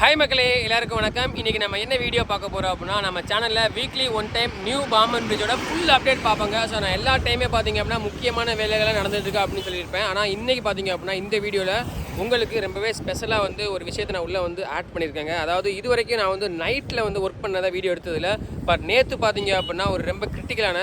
Hi மக்களே எல்லாருக்கும் வணக்கம். இன்றைக்கி நம்ம என்ன வீடியோ பார்க்க போகிறோம் அப்படின்னா நம்ம சேனலில் weekly one time new Pamban பிரிட்ஜோட full update பார்ப்பாங்க. ஸோ நான் எல்லா டைமே பார்த்தீங்க அப்படின்னா முக்கியமான வேலைகள்லாம் நடந்துட்டுருக்கு அப்படின்னு சொல்லியிருப்பேன். ஆனால் இன்றைக்கி பார்த்தீங்க அப்படின்னா இந்த வீடியோவில் உங்களுக்கு ரொம்பவே ஸ்பெஷலாக வந்து ஒரு விஷயத்தை நான் உள்ளே வந்து ஆட் பண்ணியிருக்கேங்க. அதாவது இது வரைக்கும் நான் வந்து நைட்டில் வந்து ஒர்க் பண்ணதை வீடியோ எடுத்ததில் பட் நேற்று பார்த்தீங்க அப்படின்னா ஒரு ரொம்ப கிரிட்டிக்கலான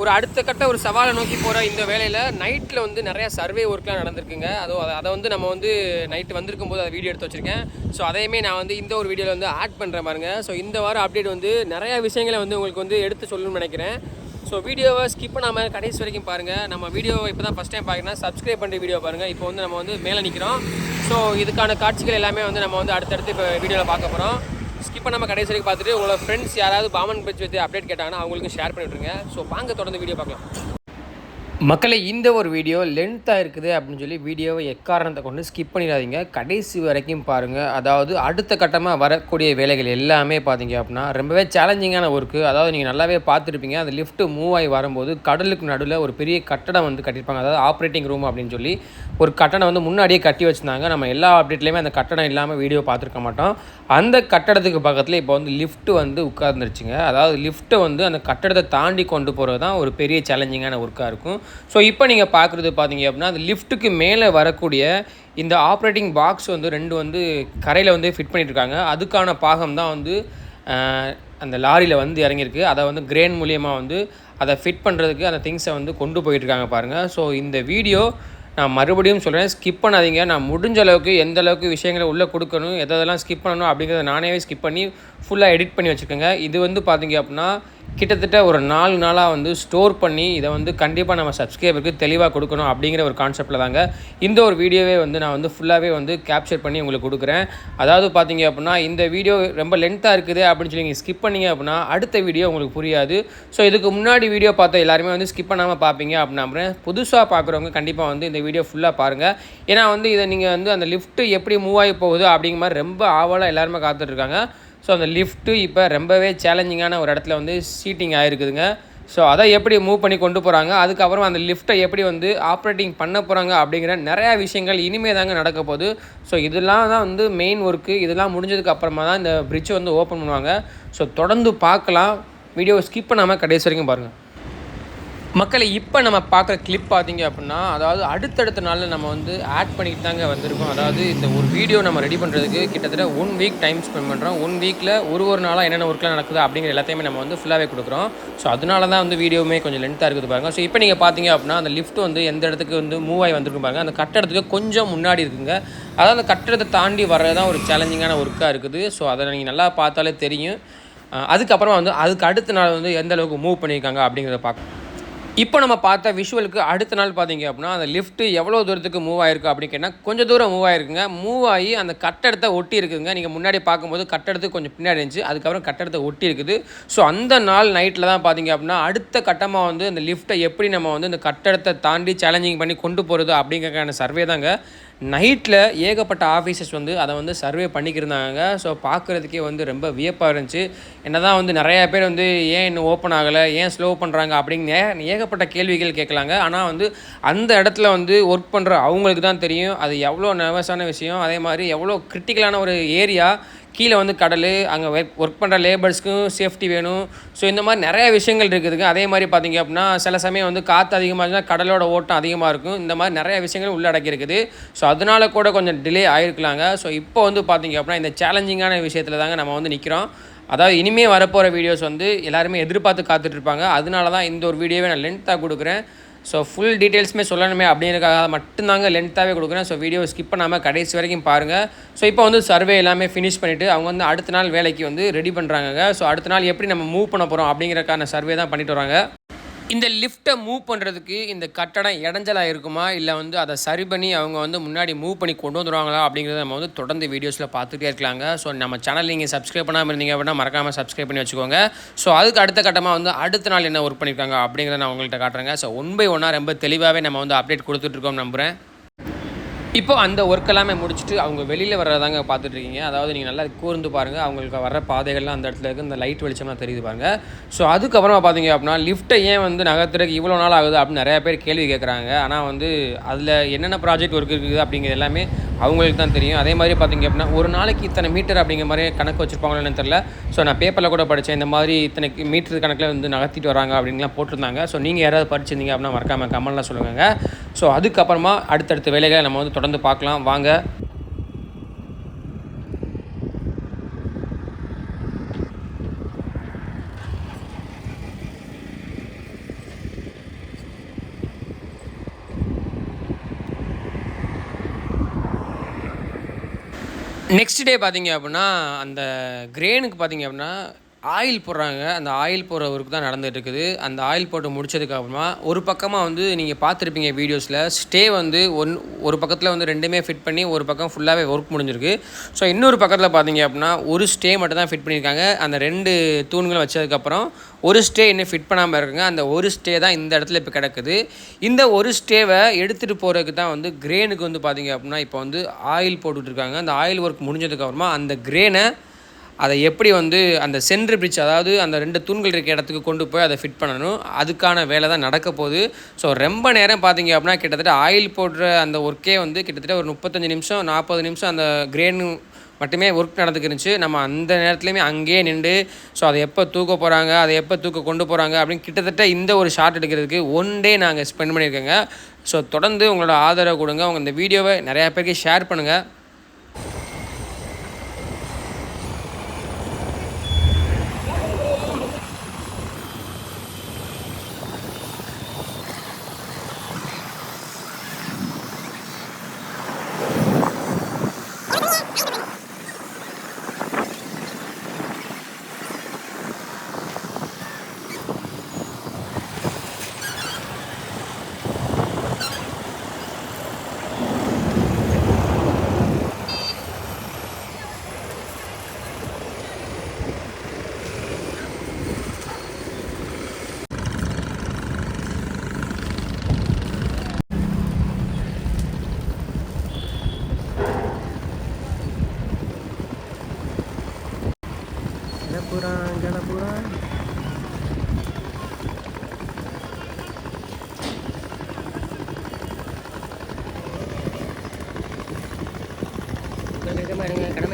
ஒரு அடுத்த கட்ட ஒரு சவாலை நோக்கி போகிற இந்த வேலையில் நைட்டில் வந்து நிறையா சர்வே ஒர்க்லாம் நடந்திருக்குங்க. அதோ அதை அதை வந்து நம்ம வந்து நைட்டு வந்திருக்கும் போது அதை வீடியோ எடுத்து வச்சுருக்கேன். ஸோ அதையுமே நான் வந்து இந்த ஒரு வீடியோவில் வந்து ஆட் பண்ணுறேன் பாருங்க. ஸோ இந்த வாரம் அப்டேட் வந்து நிறையா விஷயங்களை வந்து உங்களுக்கு வந்து எடுத்து சொல்லணும்னு நினைக்கிறேன். ஸோ வீடியோவை ஸ்கிப் பண்ணாமல் கடைசி வரைக்கும் பாருங்கள் நம்ம வீடியோ இப்போ தான் ஃபஸ்ட் டைம் பார்க்குறேன்னா சப்ஸ்கிரைப் பண்ணுற வீடியோ பாருங்கள் இப்போ வந்து நம்ம வந்து மேலே நிற்கிறோம் ஸோ இதுக்கான காட்சிகள் எல்லாமே வந்து நம்ம வந்து அடுத்தடுத்து இப்போ வீடியோவில் பார்க்க போகிறோம் ஸ்கிப் பண்ணாமல் கடைசி வரைக்கும் பார்த்துட்டு உங்களோட ஃப்ரெண்ட்ஸ் யாராவது பாமன் பிரிட்ஜ் பற்றி அப்டேட் கேட்டாங்கன்னா அவங்களுக்கும் ஷேர் பண்ணிவிட்ருங்க ஸோ வாங்க தொடர்ந்து வீடியோ பார்க்கலாம். மக்களை இந்த ஒரு வீடியோ லென்த்தாக இருக்குது அப்படின்னு சொல்லி வீடியோவை எக்காரணத்தை கொண்டு ஸ்கிப் பண்ணிடாதீங்க. கடைசி வரைக்கும் பாருங்கள் அதாவது அடுத்த கட்டமாக வரக்கூடிய வேலைகள் எல்லாமே பார்த்தீங்க அப்படின்னா ரொம்பவே சேலஞ்சிங்கான ஒர்க்கு அதாவது நீங்கள் நல்லாவே பார்த்துருப்பீங்க. அந்த லிஃப்ட்டு மூவ் ஆகி வரும்போது கடலுக்கு நடுவில் ஒரு பெரிய கட்டடம் வந்து கட்டியிருப்பாங்க. அதாவது ஆப்ரேட்டிங் ரூம் அப்படின்னு சொல்லி ஒரு கட்டடம் வந்து முன்னாடியே கட்டி வச்சுருந்தாங்க. நம்ம எல்லா அப்டேட்லேயுமே அந்த கட்டடம் இல்லாமல் வீடியோ பார்த்துருக்க மாட்டோம். அந்த கட்டடத்துக்கு பக்கத்தில் இப்போ வந்து லிஃப்ட்டு வந்து உட்கார்ந்துருச்சுங்க. அதாவது லிஃப்ட்டை வந்து அந்த கட்டடத்தை தாண்டி கொண்டு போகிறது தான் ஒரு பெரிய சேலஞ்சிங்கான ஒர்க்காக இருக்கும். ஸோ இப்போ நீங்கள் பார்க்குறது பார்த்தீங்க அப்படின்னா அந்த லிஃப்ட்டுக்கு மேலே வரக்கூடிய இந்த ஆப்ரேட்டிங் பாக்ஸ் வந்து ரெண்டு வந்து கரையில் வந்து ஃபிட் பண்ணிட்டுருக்காங்க. அதுக்கான பாகம் தான் வந்து அந்த லாரியில் வந்து இறங்கியிருக்கு. அதை வந்து கிரேன் மூலியமாக வந்து அதை ஃபிட் பண்ணுறதுக்கு அந்த திங்ஸை வந்து கொண்டு போயிட்டுருக்காங்க பாருங்கள் ஸோ இந்த வீடியோ நான் மறுபடியும் சொல்கிறேன் ஸ்கிப் பண்ணாதீங்க. நான் முடிஞ்ச அளவுக்கு எந்த அளவுக்கு விஷயங்களை உள்ளே கொடுக்கணும் எதெல்லாம் ஸ்கிப் பண்ணணும் அப்படிங்கிறத நானே ஸ்கிப் பண்ணி ஃபுல்லாக எடிட் பண்ணி வச்சுக்கோங்க இது வந்து பார்த்தீங்க அப்படின்னா கிட்டத்தட்ட ஒரு நாலு நாளாக வந்து ஸ்டோர் பண்ணி இதை வந்து கண்டிப்பாக நம்ம சப்ஸ்கிரைபருக்கு தெளிவாக கொடுக்கணும் அப்படிங்கிற ஒரு கான்செப்டில் தாங்க. இந்த ஒரு வீடியோவே வந்து நான் வந்து ஃபுல்லாகவே வந்து கேப்சர் பண்ணி உங்களுக்கு கொடுக்குறேன். அதாவது பார்த்தீங்க அப்படின்னா இந்த வீடியோ ரொம்ப லென்த்தாக இருக்குது அப்படின்னு சொல்லி நீங்கள் ஸ்கிப் பண்ணீங்க அப்படின்னா அடுத்த வீடியோ உங்களுக்கு புரியாது. ஸோ இதுக்கு முன்னாடி வீடியோ பார்த்த எல்லாருமே வந்து ஸ்கிப் பண்ணாமல் பார்ப்பீங்க அப்படின்னு நம்புறேன் புதுசாக பார்க்குறவங்க கண்டிப்பாக வந்து இந்த வீடியோ ஃபுல்லாக பாருங்கள் ஏன்னா வந்து இதை நீங்கள் வந்து அந்த லிஃப்ட்டு எப்படி மூவ் ஆகி போகுது அப்படிங்கிற மாதிரி ரொம்ப ஆவலாக எல்லாருமே காத்துட்ருக்காங்க ஸோ அந்த லிஃப்ட்டு இப்போ ரொம்பவே சேலஞ்சிங்கான ஒரு இடத்துல வந்து சீட்டிங் ஆகிருக்குதுங்க ஸோ அதை எப்படி மூவ் பண்ணி கொண்டு போகிறாங்க அதுக்கப்புறம் அந்த லிஃப்ட்டை எப்படி வந்து ஆப்ரேட்டிங் பண்ண போகிறாங்க அப்படிங்கிற நிறையா விஷயங்கள் இனிமே தாங்க நடக்க போகுது. ஸோ இதெல்லாம் தான் வந்து மெயின் ஒர்க்கு இதெல்லாம் முடிஞ்சதுக்கு அப்புறமா தான் இந்த பிரிட்ஜை வந்து ஓப்பன் பண்ணுவாங்க. ஸோ தொடர்ந்து பார்க்கலாம். வீடியோவை ஸ்கிப் பண்ணாமல் கடைசி வரைக்கும் பாருங்கள் மக்களை இப்போ நம்ம பார்க்குற கிளிப் பார்த்தீங்க அப்படின்னா அதாவது அடுத்தடுத்த நாளில் நம்ம வந்து ஆட் பண்ணிட்டு தாங்க வந்திருக்கோம். அதாவது இந்த ஒரு வீடியோ நம்ம ரெடி பண்ணுறதுக்கு கிட்டத்தட்ட ஒன் வீக் டைம் ஸ்பெண்ட் பண்ணுறோம் ஒன் வீக்கில் ஒரு ஒரு நாளாக என்னென்ன ஒர்க்லாம் நடக்குது அப்படிங்கிற எல்லாத்தையுமே நம்ம வந்து ஃபுல்லாகவே கொடுக்குறோம். ஸோ அதனால தான் வந்து வீடியோவுமே கொஞ்சம் லென்த்தாக இருக்குது பாருங்க. ஸோ இப்போ நீங்கள் பார்த்தீங்க அப்படின்னா அந்த லிஃப்ட் வந்து எந்த இடத்துக்கு வந்து மூவ் ஆகி வந்திருக்கும் பாருங்க. அந்த கட்டடத்துக்கு கொஞ்சம் முன்னாடி இருக்குங்க. அதாவது அந்த கட்டடத்தை தாண்டி வர்றது தான் ஒரு சேலஞ்சிங்கான ஒர்க்காக இருக்குது. ஸோ அதை நீங்கள் நல்லா பார்த்தாலே தெரியும். அதுக்கப்புறமா வந்து அதுக்கு அடுத்த நாள் வந்து எந்த அளவுக்கு மூவ் பண்ணியிருக்காங்க அப்படிங்கிறத பார்க்க இப்போ நம்ம பார்த்த விஷுவலுக்கு அடுத்த நாள் பார்த்தீங்க அப்படின்னா அந்த லிஃப்ட்டு எவ்வளோ தூரத்துக்கு மூவ் ஆயிருக்கு அப்படின்னு கேட்டால் கொஞ்சம் தூரம் மூவ் ஆயிருக்குங்க. மூவ் ஆகி அந்த கட்டடத்தை ஒட்டி இருக்குதுங்க நீங்கள் முன்னாடி பார்க்கும்போது கட்டடத்துக்கு கொஞ்சம் பின்னாடி இருந்துச்சு. அதுக்கப்புறம் கட்டடத்தை ஒட்டி இருக்குது. ஸோ அந்த நாள் நைட்டில் தான் பார்த்தீங்க அப்படின்னா அடுத்த கட்டமாக வந்து அந்த லிஃப்ட்டை எப்படி நம்ம வந்து இந்த கட்டடத்தை தாண்டி சேலஞ்சிங் பண்ணி கொண்டு போகிறது அப்படிங்கிறக்கான சர்வே தாங்க. நைட்டில் ஏகப்பட்ட ஆஃபீஸர்ஸ் வந்து அதை வந்து சர்வே பண்ணிக்கிருந்தாங்க. ஸோ பார்க்குறதுக்கே வந்து ரொம்ப வியப்பாக இருந்துச்சு. என்னதான் வந்து நிறையா பேர் வந்து ஏன் இன்னும் ஓப்பன் ஆகலை? ஏன் ஸ்லோ பண்ணுறாங்க அப்படிங்கிற ஏகப்பட்ட கேள்விகள் கேட்கலாங்க. ஆனால் வந்து அந்த இடத்துல வந்து ஒர்க் பண்ணுற அவங்களுக்கு தான் தெரியும். அது எவ்வளோ நர்வஸான விஷயம். அதே மாதிரி எவ்வளோ கிரிட்டிக்கலான ஒரு ஏரியா கீழே வந்து கடல் அங்கே ஒர்க் பண்ணுற லேபர்ஸ்க்கும் சேஃப்டி வேணும். ஸோ இந்த மாதிரி நிறைய விஷயங்கள் இருக்குதுங்க. அதே மாதிரி பார்த்தீங்க அப்படின்னா சில சமயம் வந்து காற்று அதிகமாக இருந்தால் கடலோட ஓட்டம் அதிகமாக இருக்கும். இந்த மாதிரி நிறைய விஷயங்கள் உள்ளடக்கி இருக்குது. ஸோ அதனால கூட கொஞ்சம் டிலே ஆயிருக்கலாங்க. ஸோ இப்போ வந்து பார்த்தீங்க அப்படின்னா இந்த சேலஞ்சிங்கான விஷயத்தில் தாங்க நம்ம வந்து நிற்கிறோம் அதாவது இனிமேல் வரப்போகிற வீடியோஸ் வந்து எல்லாருமே எதிர்பார்த்து காத்துட்ருப்பாங்க அதனால தான் இந்த ஒரு வீடியோவை நான் லென்த்தாக கொடுக்குறேன். ஸோ ஃபுல் டீட்டெயில்ஸுமே சொல்லணுமே அப்படிங்கிறதுக்காக மட்டும்தாங்க லென்த்தாகவே கொடுக்குறேன். ஸோ வீடியோ ஸ்கிப் பண்ணாமல் கடைசி வரைக்கும் பாருங்கள் ஸோ இப்போ வந்து சர்வே எல்லாமே ஃபினிஷ் பண்ணிவிட்டு அவங்க வந்து அடுத்த நாள் வேலைக்கு வந்து ரெடி பண்ணுறாங்க ஸோ அடுத்த நாள் எப்படி நம்ம மூவ் பண்ண போகிறோம் அப்படிங்கிறக்கான சர்வே தான் பண்ணிட்டு வராங்க. இந்த லிஃப்ட்டை மூவ் பண்ணுறதுக்கு இந்த கட்டடம் இடைஞ்சலாக இருக்குமா? இல்லை வந்து அதை சரி பண்ணி அவங்க வந்து முன்னாடி மூவ் பண்ணி கொண்டு வந்துடுவாங்களா அப்படிங்கிறத நம்ம வந்து தொடர்ந்து வீடியோஸில் பார்த்துட்டே இருக்கலாங்க. ஸோ நம்ம சேனல் நீங்கள் சப்ஸ்கிரைப் பண்ணாமல் இருந்தீங்க அப்படின்னா மறக்காமல் சப்ஸ்கிரைப் பண்ணி வச்சுக்கோங்க. ஸோ அதுக்கு அடுத்த கட்டமாக வந்து அடுத்த நாள் என்ன ஒர்க் பண்ணியிருக்காங்க அப்படிங்கிறத நான் உங்கள்கிட்ட காட்டுறேங்க. ஸோ ஒன் பை ஒன்னாக ரொம்ப தெளிவாகவே நம்ம வந்து அப்டேட் கொடுத்துட்ருக்கோம் நம்புகிறேன் இப்போ அந்த ஒர்க் எல்லாமே முடிச்சுட்டு அவங்க வெளியில் வர்றதாங்க பார்த்துட்ருக்கீங்க. அதாவது நீங்கள் நல்லா கூர்ந்து பாருங்கள் அவங்களுக்கு வர பாதைகள்லாம் அந்த இடத்துல இருக்குது இந்த லைட் வெளிச்சம்லாம் தெரியுது பாருங்கள் ஸோ அதுக்கப்புறமா பார்த்தீங்க அப்படின்னா லிஃப்ட்டை ஏன் வந்து நகர்த்துறதுக்கு இவ்வளோ நாள் ஆகுது அப்படின்னு நிறைய பேர் கேள்வி கேட்குறாங்க. ஆனால் வந்து அதில் என்னென்ன ப்ராஜெக்ட் ஒர்க் இருக்குது அப்படிங்கிறது எல்லாமே அவங்களுக்கு தான் தெரியும். அதே மாதிரி பார்த்தீங்க அப்படின்னா ஒரு நாளைக்கு இத்தனை மீட்டர் அப்படிங்கிற மாதிரி கணக்கு வச்சுருப்பாங்களோன்னு தெரில ஸோ நான் பேப்பரில் கூட படித்தேன் இந்த மாதிரி இத்தனை மீட்டர் கணக்கில் வந்து நகர்த்திட்டு வராங்க அப்படின்லாம் போட்டிருந்தாங்க. ஸோ நீங்கள் யாராவது படிச்சிருந்தீங்க அப்படின்னா மறக்காமல் கமெண்ட்லாம் சொல்லுங்கள் ஸோ அதுக்கப்புறமா அடுத்தடுத்த வேலைகளை நம்ம வந்து தொடர்ந்து பார்க்கலாம். வாங்க. நெக்ஸ்ட் டே பார்த்தீங்க அப்படின்னா அந்த கிரேனுக்கு பார்த்தீங்க அப்படின்னா ஆயில் போடுறாங்க. அந்த ஆயில் போடுற ஒர்க் தான் நடந்துகிட்டு இருக்குது அந்த ஆயில் போட்டு முடிச்சதுக்கு அப்புறமா ஒரு பக்கமாக வந்து நீங்கள் பார்த்துருப்பீங்க வீடியோஸில் ஸ்டே வந்து ஒன் ஒரு பக்கத்தில் வந்து ரெண்டுமே ஃபிட் பண்ணி ஒரு பக்கம் ஃபுல்லாகவே ஒர்க் முடிஞ்சிருக்கு. ஸோ இன்னொரு பக்கத்தில் பார்த்தீங்க அப்படின்னா ஒரு ஸ்டே மட்டும் தான் ஃபிட் பண்ணியிருக்காங்க. அந்த ரெண்டு தூண்களும் வச்சதுக்கப்புறம் ஒரு ஸ்டே இன்னும் ஃபிட் பண்ணாமல் இருக்குங்க. அந்த ஒரு ஸ்டே தான் இந்த இடத்துல இப்போ கிடக்குது. இந்த ஒரு ஸ்டேவை எடுத்துகிட்டு போகிறதுக்கு தான் வந்து கிரேனுக்கு வந்து பார்த்தீங்க அப்படின்னா இப்போ வந்து ஆயில் போட்டுட்ருக்காங்க அந்த ஆயில் ஒர்க் முடிஞ்சதுக்கப்புறமா அந்த கிரேனை அதை எப்படி வந்து அந்த சென்ட்ரு பிரிட்ஜ் அதாவது அந்த ரெண்டு தூண்கள் இருக்க இடத்துக்கு கொண்டு போய் அதை ஃபிட் பண்ணணும். அதுக்கான வேலை தான் நடக்க போகுது. ஸோ ரொம்ப நேரம் பார்த்தீங்க அப்படின்னா கிட்டத்தட்ட ஆயில் போடுற அந்த ஒர்க்கே வந்து கிட்டத்தட்ட ஒரு முப்பத்தஞ்சு நிமிஷம் நாற்பது நிமிஷம் அந்த கிரேனு மட்டுமே ஒர்க் நடந்துக்கிருந்துச்சு. நம்ம அந்த நேரத்துலையுமே அங்கேயே நின்று ஸோ அதை எப்போ தூக்க போகிறாங்க அதை எப்போ தூக்க கொண்டு போகிறாங்க அப்படின்னு கிட்டத்தட்ட இந்த ஒரு ஷார்ட் எடுக்கிறதுக்கு ஒன் டே நாங்கள் ஸ்பெண்ட் பண்ணியிருக்கோங்க. ஸோ தொடர்ந்து உங்களோட ஆதரவு கொடுங்க. உங்கள் இந்த வீடியோவை நிறையா பேருக்கு ஷேர் பண்ணுங்கள் கடமை இருக்காதீங்க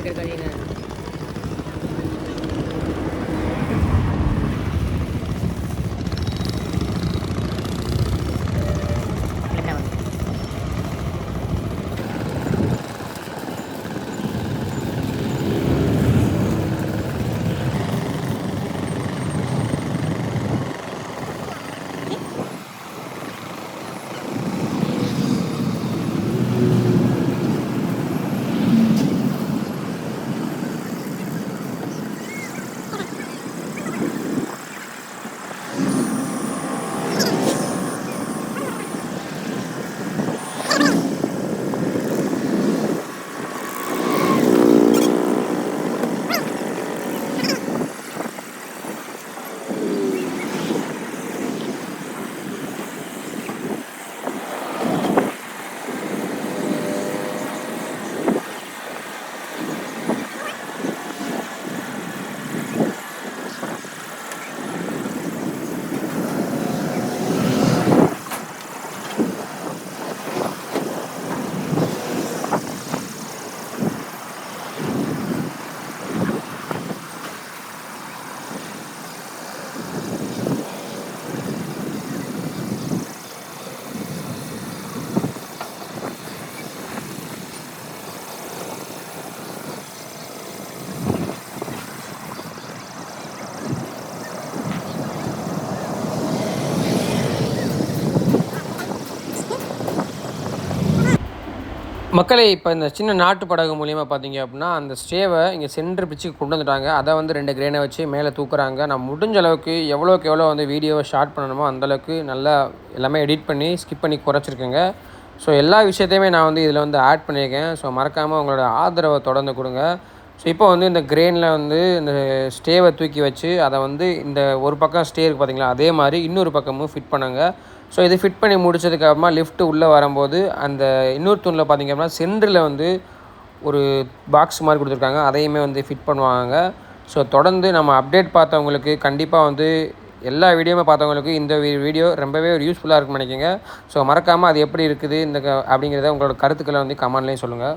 மக்களை இப்போ இந்த சின்ன நாட்டு படகு மூலியமாக பார்த்தீங்க அப்படின்னா அந்த ஸ்டேவை இங்கே சென்டர் பிச்சுக்கு கொண்டு வந்துட்டாங்க. அதை வந்து ரெண்டு கிரேனை வச்சு மேலே தூக்குறாங்க. நான் முடிஞ்ச அளவுக்கு எவ்வளோக்கு எவ்வளோ வந்து வீடியோவை ஷார்ட் பண்ணணுமோ அந்தளவுக்கு நல்லா எல்லாமே எடிட் பண்ணி ஸ்கிப் பண்ணி குறைச்சிருக்கேங்க. ஸோ எல்லா விஷயத்தையுமே நான் வந்து இதில் வந்து ஆட் பண்ணியிருக்கேன். ஸோ மறக்காமல் உங்களோட ஆதரவை தொடர்ந்து கொடுங்க. ஸோ இப்போ வந்து இந்த கிரெயினில் வந்து இந்த ஸ்டேவை தூக்கி வச்சு அதை வந்து இந்த ஒரு பக்கம் ஸ்டே இருக்குது பார்த்தீங்களா அதே மாதிரி இன்னொரு பக்கமும் ஃபிட் பண்ணாங்க. ஸோ இது ஃபிட் பண்ணி முடிச்சதுக்கப்புறமா லிஃப்ட்டு உள்ளே வரும்போது அந்த இன்னொரு தூணில் பார்த்திங்க அப்படின்னா சென்டரில் வந்து ஒரு பாக்ஸ் மாதிரி கொடுத்துருக்காங்க. அதையுமே வந்து ஃபிட் பண்ணுவாங்க. ஸோ தொடர்ந்து நம்ம அப்டேட் பார்த்தவங்களுக்கு கண்டிப்பாக வந்து எல்லா வீடியோவுமே பார்த்தவங்களுக்கு இந்த வீடியோ ரொம்பவே ஒரு யூஸ்ஃபுல்லாக இருக்கும் நினைக்கிங்க ஸோ மறக்காமல் அது எப்படி இருக்குது இந்த க- அப்படிங்கிறத உங்களோட கருத்துக்களை வந்து கமெண்ட்லேயும் சொல்லுங்கள்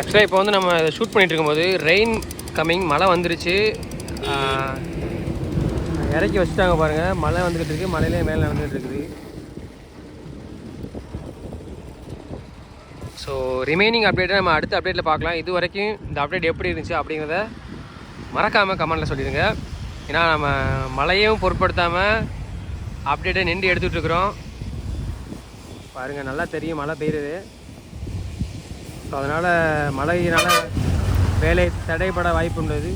ஆக்சுவலாக இப்போ வந்து நம்ம ஷூட் பண்ணிட்டு இருக்கும்போது ரெயின் கம்மிங் மழை வந்துருச்சு. இறக்கி வச்சுட்டாங்க பாருங்கள் மழை வந்துக்கிட்டு இருக்கு. மழையிலே மேலே நடந்துகிட்டு இருக்குது. ஸோ ரிமைனிங் அப்டேட்டை நம்ம அடுத்த அப்டேட்டில் பார்க்கலாம். இது வரைக்கும் இந்த அப்டேட் எப்படி இருந்துச்சு அப்படிங்கிறத மறக்காமல் கமெண்டில் சொல்லிடுங்க. ஏன்னா நம்ம மழையும் பொருட்படுத்தாமல் அப்டேட்டை நின்று எடுத்துகிட்டு இருக்கிறோம். பாருங்கள் நல்லா தெரியும். மழை பெய்யுறது ஸோ அதனால் மழையினால் வேலை தடைபட வாய்ப்பு உள்ளது